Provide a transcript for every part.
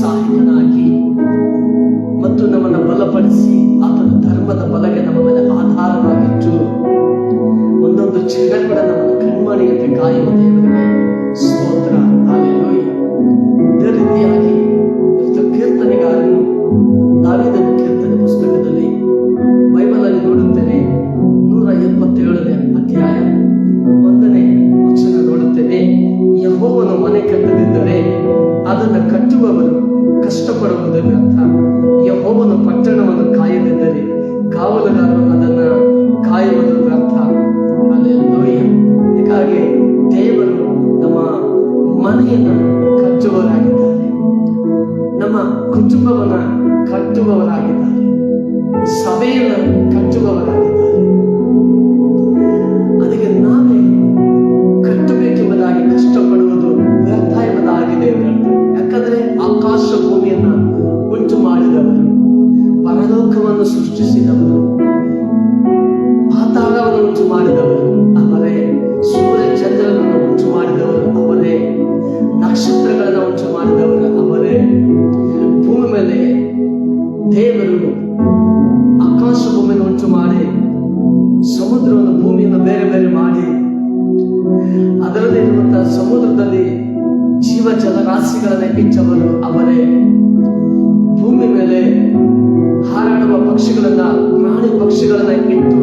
ಸಹಾಯಕನಾಗಿ ಮತ್ತು ನಮ್ಮನ್ನು ಬಲಪಡಿಸಿ ಆತನ ಧರ್ಮದ ಬಲಗೆ ನಮ್ಮ ಮೇಲೆ ಆಧಾರವಾಗಿಟ್ಟು ಒಂದೊಂದು ಕೂಡ ನಮ್ಮನ್ನು ಕಣ್ಮಣಿಯಂತೆ ಕಾಯುವ ದೇವರಿಗೆ ಸ್ತೋತ್ರ. ಇದೇ ರೀತಿಯಾಗಿ ಮನೆಯನ್ನು ಕಟ್ಟುವವರಾಗಿದ್ದಾರೆ ನಮ್ಮ ಕುಟುಂಬವನ್ನು ಕಟ್ಟುವವರಾಗಿದ್ದಾರೆ ಸಭೆಯನ್ನು ಅದರಲ್ಲಿ ಇರುವಂತಹ ಸಮುದ್ರದಲ್ಲಿ ಜೀವ ಜಲರಾಶಿಗಳನ್ನು ಹೆಚ್ಚವರು ಅವರೇ ಭೂಮಿ ಮೇಲೆ ಹಾರಾಡುವ ಪಕ್ಷಿಗಳನ್ನ ಪ್ರಾಣಿ ಪಕ್ಷಿಗಳನ್ನ ಇಟ್ಟು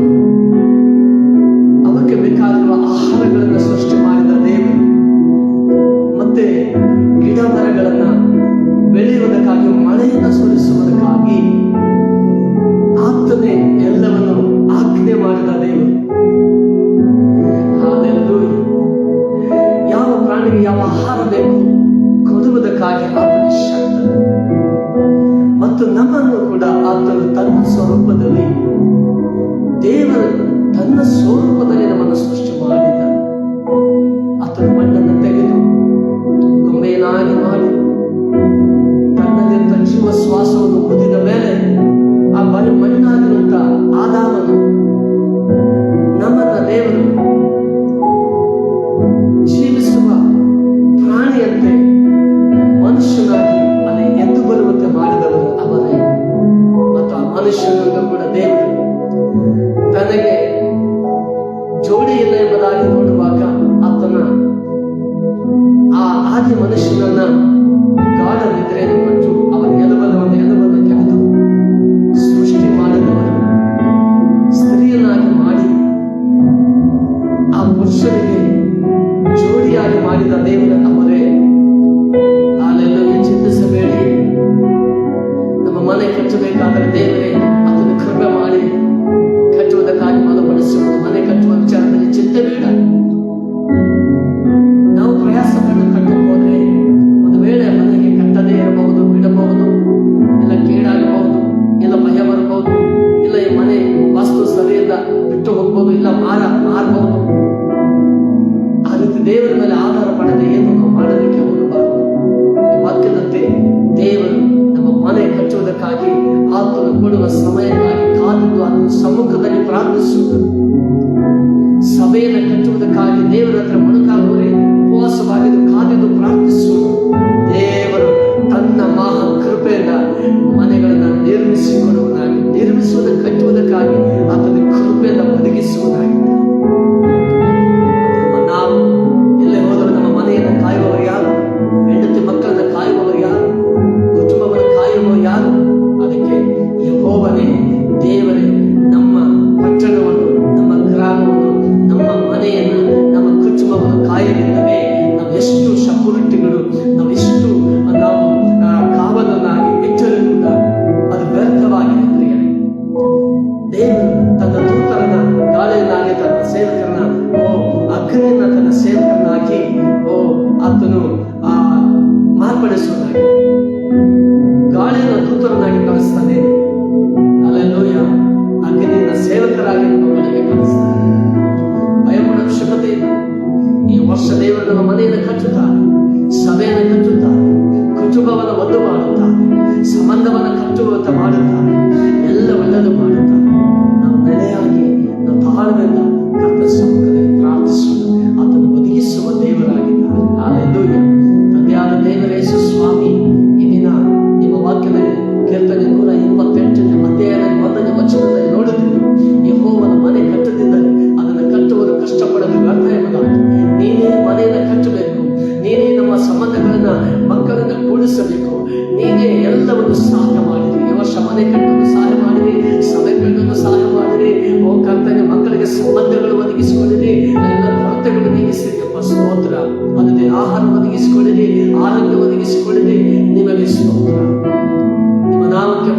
the lead. പുരുഷനെ ജോലിയായി മാറിയത് അദ്ദേഹം ಸಮಯಕ್ಕಾಗಿ ಕಾಲಿದ್ದು ಅದನ್ನು ಸಮ್ಮುಖದಲ್ಲಿ ಪ್ರಾರ್ಥಿಸುವುದು. ಸಭೆಯನ್ನು ಕಟ್ಟುವುದಕ್ಕಾಗಿ ದೇವರ ಹತ್ರ ಮೊಣಕಾಗುವರೆ ಉಪವಾಸವಾಗಿದ್ದು ಕಾಲಿದ್ದು ಪ್ರಾರ್ಥಿಸುವುದು. ದೇವರು ತನ್ನ ಮಹಾ ಕೃಪೆಯ ಮನೆಗಳನ್ನು ನಿರ್ಮಿಸಿಕೊಡುವುದಾಗಿ ನಿರ್ಮಿಸುವುದಕ್ಕೆ ಕಟ್ಟುವುದಕ್ಕಾಗಿ Deus. ಕಾರ್ಯಗಳನ್ನು ಸಹಾಯ ಮಾಡಿರಿ ಸಮಯಗಳನ್ನು ಸಹಾಯ ಮಾಡಿರಿ ಓ ಕರ್ತನೆ, ಮಕ್ಕಳಿಗೆ ಸಂಬಂಧಗಳು ಒದಗಿಸಿಕೊಂಡಿರಿ. ಎಲ್ಲ ಕೊರತೆಗಳು ನೀಗಿಸಿದ್ದಪ್ಪ ಸ್ತೋತ್ರ. ಅದಕ್ಕೆ ಆಹಾರ ಒದಗಿಸಿಕೊಂಡಿರಿ, ಆರೋಗ್ಯ ಒದಗಿಸಿಕೊಂಡಿರಿ. ನಿಮಗೆ ಸ್ತೋತ್ರ. ನಿಮ್ಮ ನಾಮಕ್ಕೆ